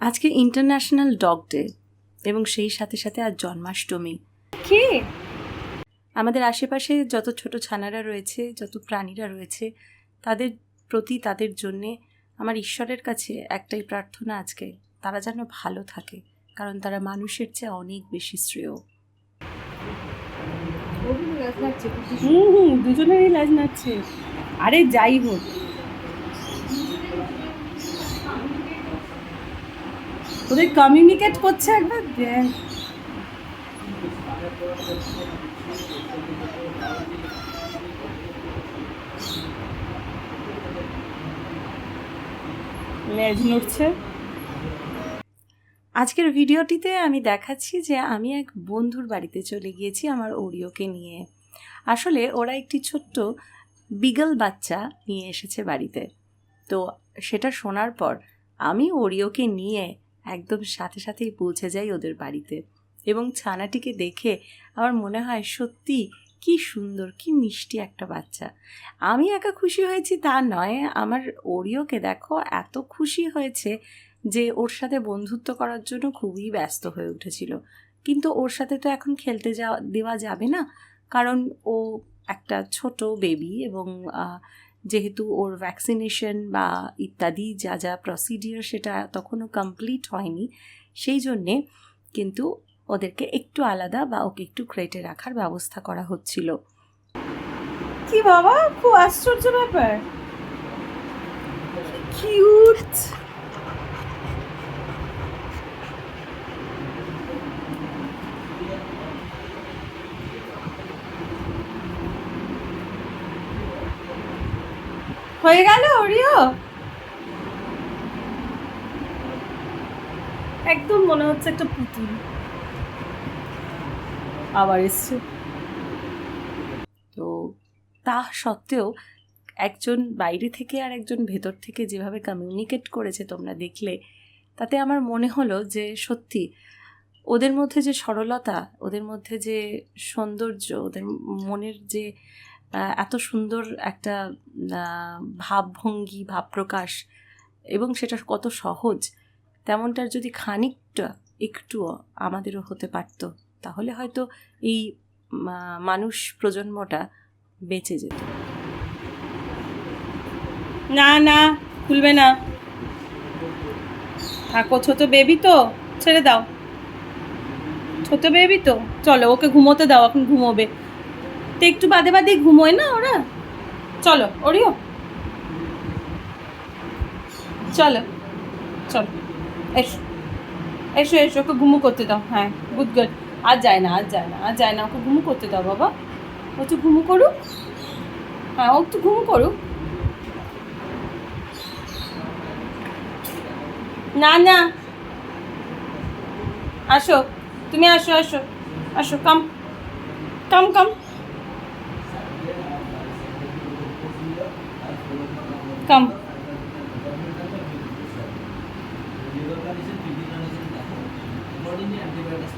আজকে international dog day এবং সেই সাথে সাথে আজ জন্মাষ্টমী। কি? আমাদের আশেপাশে যত ছোট ছানারা রয়েছে যত প্রাণীরা রয়েছে তাদের প্রতি তাদের জন্যে আমার ঈশ্বরের কাছে একটাই প্রার্থনা আজকে তারা যেন ভালো থাকে কারণ তারা মানুষের চেয়ে অনেক বেশি শ্রেয়। হুম হুম দুজনেরই লাজ নাচছে। আরে যাই হোক। ওদের কমিউনিকেট করছে একবার, দেখ। আজকের ভিডিওটিতে আমি দেখাচ্ছি যে আমি এক বন্ধুর বাড়িতে চলে গিয়েছি আমার ওরিওকে নিয়ে। আসলে ওরা একটি ছোট্ট বিগল বাচ্চা নিয়ে এসেছে বাড়িতে। তো সেটা শোনার পর আমি ওরিওকে নিয়ে একদম সাথে সাথেই পৌঁছে যাই ওদের বাড়িতে। এবং ছানাটিকে দেখে আমার মনে হয়, সত্যি কি সুন্দর, কি মিষ্টি একটা বাচ্চা। আমি একা খুশি হয়েছি তা নয়, আমার ওরিওকে দেখো, এত খুশি হয়েছে যে ওর সাথে বন্ধুত্ব করার জন্য খুবই ব্যস্ত হয়ে উঠেছিল। কিন্তু ওর সাথে তো এখন খেলতে যাওয়া, দেওয়া যাবে না। কারণ ও একটা ছোট বেবি এবং যেহেতু ওর ভ্যাকসিনেশন বা ইত্যাদি যা যা প্রসিডিওর সেটা তখনও কমপ্লিট হয়নি সেই জন্যে কিন্তু ওদেরকে একটু আলাদা বা ওকে একটু ক্রেটে রাখার ব্যবস্থা করা হচ্ছিল। কি বাবা? খুব আশ্চর্য ব্যাপার। কিউট হয়ে গেল, ওরিও? একদম মনে হচ্ছে একটা পুতুল। আবার এসছে। তো তা সত্ত্বেও একজন বাইরে থেকে আর একজন ভেতর থেকে যেভাবে কমিউনিকেট করেছে তোমরা দেখলে, তাতে আমার মনে হলো যে সত্যি ওদের মধ্যে যে সরলতা, ওদের মধ্যে যে সৌন্দর্য, ওদের মনের যে এত সুন্দর একটা ভাবভঙ্গি ভাব প্রকাশ এবং সেটা কত সহজ, তেমনটার যদি খানিকটা একটুও আমাদেরও হতে পারতো, তাহলে হয়তো এই মানুষ প্রজন্মটা বেঁচে যেত। না না খুলবে না। থাকো, ছোট বেবি তো, ছেড়ে দাও। ছোট বেবি তো, চলো, ওকে ঘুমোতে দাও, এখন ঘুমোবে। তো একটু বাদে বাদে ঘুমোয় না ওরা? চলো ওরিও চলো চলো। এসো এসো এসো, ওকে ঘুমো করতে দাও। হ্যাঁ গুড গুড আর যায় না, আর যায় না, আর যায় না, ওকে ঘুমো করতে দাও বাবা। ও একটু ঘুমো করুক। হ্যাঁ ও একটু ঘুমো করুক। না না। আসো, তুমি আসো আসো আসো কাম কাম কাম কাম অ্যান্টিবায়োটিক্স